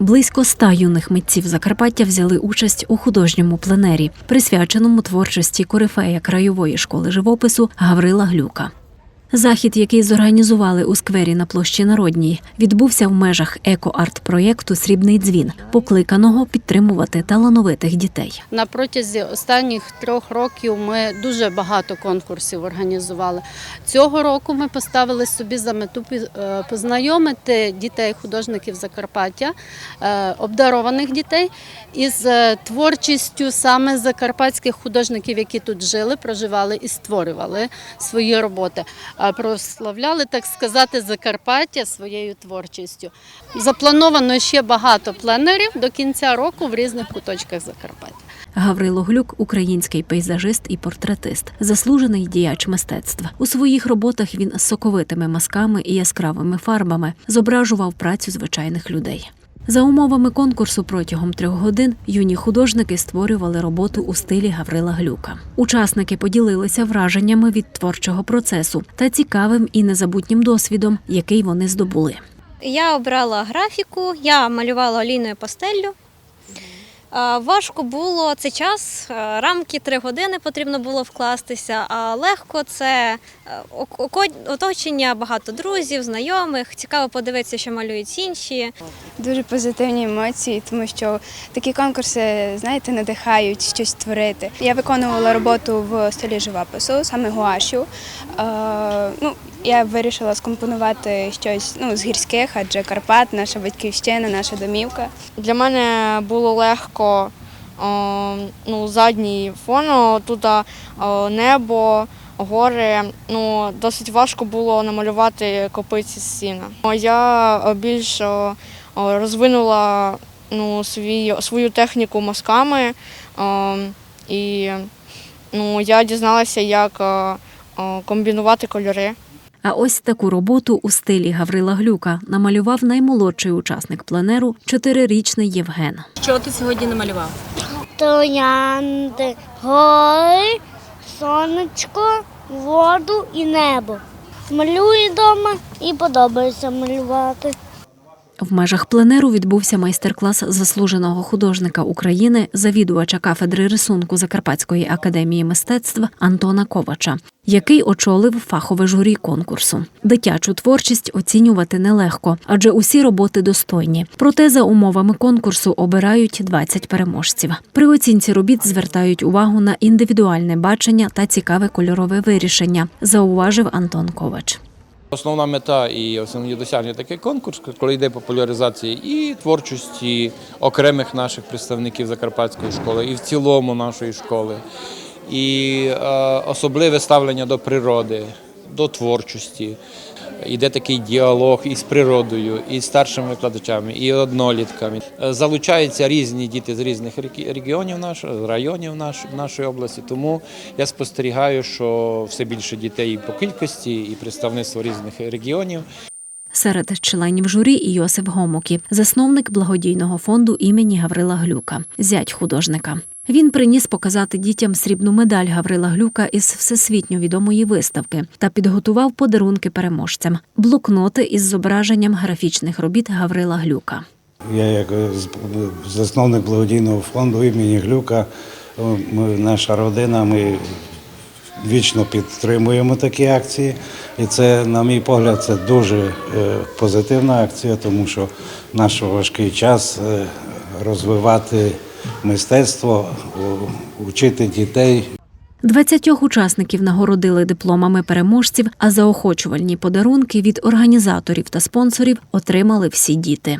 Близько ста юних митців Закарпаття взяли участь у художньому пленері, присвяченому творчості корифея краєвої школи живопису Гаврила Глюка. Захід, який зорганізували у сквері на площі Народній, відбувся в межах еко-арт-проєкту Срібний дзвін, покликаного підтримувати талановитих дітей. На протязі останніх трьох років ми дуже багато конкурсів організували. Цього року ми поставили собі за мету е, познайомити дітей художників Закарпаття, е, обдарованих дітей, із е, творчістю саме закарпатських художників, які тут жили, проживали і створювали свої роботи. Прославляли, так сказати, Закарпаття своєю творчістю. Заплановано ще багато пленерів до кінця року в різних куточках Закарпаття. Гаврило Глюк український пейзажист і портретист, заслужений діяч мистецтва. У своїх роботах він соковитими мазками і яскравими фарбами зображував працю звичайних людей. За умовами конкурсу протягом трьох годин юні художники створювали роботу у стилі Гаврила Глюка. Учасники поділилися враженнями від творчого процесу та цікавим і незабутнім досвідом, який вони здобули. Я обрала графіку, я малювала олійною пастеллю. А, Важко було це час, е, рамки три години потрібно було вкластися, а легко це е, оточення, багато друзів, знайомих. Цікаво подивитися, що малюють інші. Дуже позитивні емоції, тому що такі конкурси, знаєте, надихають щось творити. Я виконувала роботу в стилі живопису, саме гуашу. Е, ну, я вирішила скомпонувати щось ну, з гірських, адже Карпат, наша батьківщина, наша домівка. Для мене було легко о, ну, задній фон, тут о, небо, гори. Ну, досить важко було намалювати копиці з сіна. Я о, більш о, о, розвинула ну, свій, свою техніку мазками о, і ну, я дізналася, як о, комбінувати кольори. А ось таку роботу у стилі Гаврила Глюка намалював наймолодший учасник пленеру чотирирічний Євген. Що ти сьогодні намалював? троянди, гори, сонечко, воду і небо. Малюю вдома і подобається малювати. В межах пленеру відбувся майстер-клас заслуженого художника України, завідувача кафедри рисунку Закарпатської академії мистецтв Антона Ковача, який очолив фахове журі конкурсу. Дитячу творчість оцінювати нелегко, адже усі роботи достойні. Проте за умовами конкурсу обирають 20 переможців. При оцінці робіт звертають увагу на індивідуальне бачення та цікаве кольорове вирішення, зауважив Антон Ковач. Основна мета і основні досягнення такий конкурс, коли йде популяризація і творчості окремих наших представників Закарпатської школи, і в цілому нашої школи, і е, особливе ставлення до природи, до творчості. Йде такий діалог із природою, і старшими викладачами, і однолітками. Залучаються різні діти з різних регіонів нашого, районів наш, нашої області. Тому я спостерігаю, що все більше дітей по кількості, і представництво різних регіонів. Серед членів журі і Йосиф Гомокі, засновник благодійного фонду імені Гаврила Глюка, зять художника. Він приніс показати дітям срібну медаль Гаврила Глюка із всесвітньо відомої виставки та підготував подарунки переможцям блокноти із зображенням графічних робіт Гаврила Глюка. Я як е, засновник благодійного фонду імені Глюка, ми, наша родина, ми вічно підтримуємо такі акції. І це, на мій погляд, це дуже е, позитивна акція, тому що наш важкий час е, розвивати мистецтво, вчити дітей, Двадцятьох учасників нагородили дипломами переможців, а заохочувальні подарунки від організаторів та спонсорів отримали всі діти.